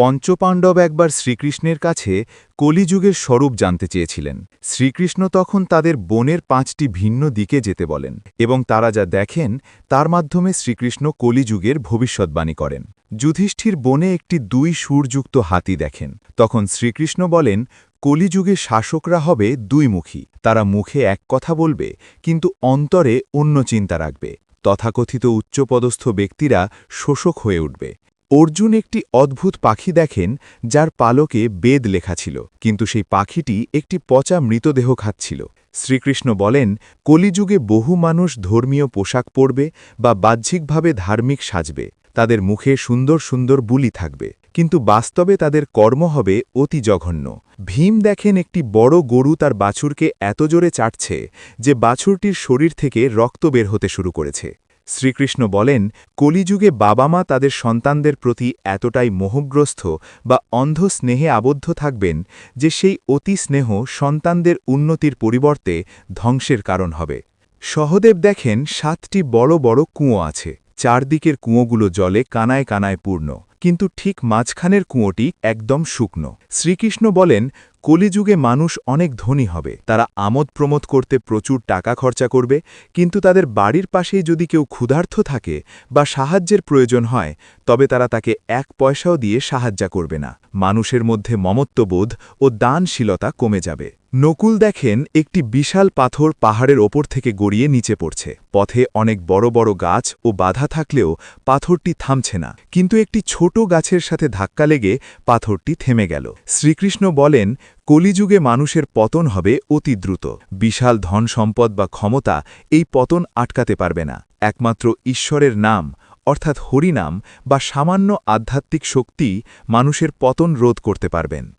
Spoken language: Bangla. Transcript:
পঞ্চপাণ্ডব একবার শ্রীকৃষ্ণের কাছে কলিযুগের স্বরূপ জানতে চেয়েছিলেন। শ্রীকৃষ্ণ তখন তাদের বনের পাঁচটি ভিন্ন দিকে যেতে বলেন এবং তারা যা দেখেন, তার মাধ্যমে শ্রীকৃষ্ণ কলিযুগের ভবিষ্যৎবাণী করেন। যুধিষ্ঠির বনে একটি দুই সুরযুক্ত হাতি দেখেন। তখন শ্রীকৃষ্ণ বলেন কলিযুগে শাসকরা হবে দুইমুখী তারা মুখে এক কথা বলবে, কিন্তু অন্তরে অন্য চিন্তা রাখবে। তথাকথিত উচ্চপদস্থ ব্যক্তিরা শোষক হয়ে উঠবে। অর্জুন একটি অদ্ভুত পাখি দেখেন, যার পালকে বেদ লেখা ছিল, কিন্তু সেই পাখিটি একটি পচা মৃতদেহ খাচ্ছিল। শ্রীকৃষ্ণ বলেন, কলিযুগে বহু মানুষ ধর্মীয় পোশাক পরবে বা বাহ্যিকভাবে ধার্মিক সাজবে, তাদের মুখে সুন্দর সুন্দর বুলি থাকবে, কিন্তু বাস্তবে তাদের কর্ম হবে অতি জঘন্য। ভীম দেখেন একটি বড় গরু তার বাছুরকে এত জোরে চাটছে, যে বাছুরটির শরীর থেকে রক্ত বের হতে শুরু করেছে। শ্রীকৃষ্ণ বলেন, কলিযুগে বাবা মা তাদের সন্তানদের প্রতি এতটাই মোহগ্রস্ত বা অন্ধ স্নেহে আবদ্ধ থাকবেন যে সেই অতি স্নেহ সন্তানদের উন্নতির পরিবর্তে ধ্বংসের কারণ হবে। সহদেব দেখেন, সাতটি বড় বড় কুঁয়ো আছে। চারদিকের কুঁয়োগুলো জলে কানায় কানায় পূর্ণ। কিন্তু ঠিক মাঝখানের কুঁয়োটি একদম শুকনো। শ্রীকৃষ্ণ বলেন, কলিযুগে মানুষ অনেক ধনী হবে, তারা আমোদ প্রমোদ করতে প্রচুর টাকা খরচা করবে, কিন্তু তাদের বাড়ির পাশেই যদি কেউ ক্ষুধার্থ থাকে বা সাহায্যের প্রয়োজন হয়, তবে তারা তাকে এক পয়সাও দিয়ে সাহায্য করবে না। মানুষের মধ্যে মমত্ববোধ ও দানশীলতা কমে যাবে। নকুল দেখেন, একটি বিশাল পাথর পাহাড়ের ওপর থেকে গড়িয়ে নিচে পড়ছে। পথে অনেক বড় বড় গাছ ও বাধা থাকলেও পাথরটি থামছে না। কিন্তু একটি ছোট গাছের সাথে ধাক্কা লেগে পাথরটি থেমে গেল। শ্রীকৃষ্ণ বলেন, কলিযুগে মানুষের পতন হবে অতি দ্রুত। বিশাল ধন সম্পদ বা ক্ষমতা এই পতন আটকাতে পারবে না। একমাত্র ঈশ্বরের নাম, অর্থাৎ হরিনাম বা সামান্য আধ্যাত্মিক শক্তি মানুষের পতন রোধ করতে পারবেন।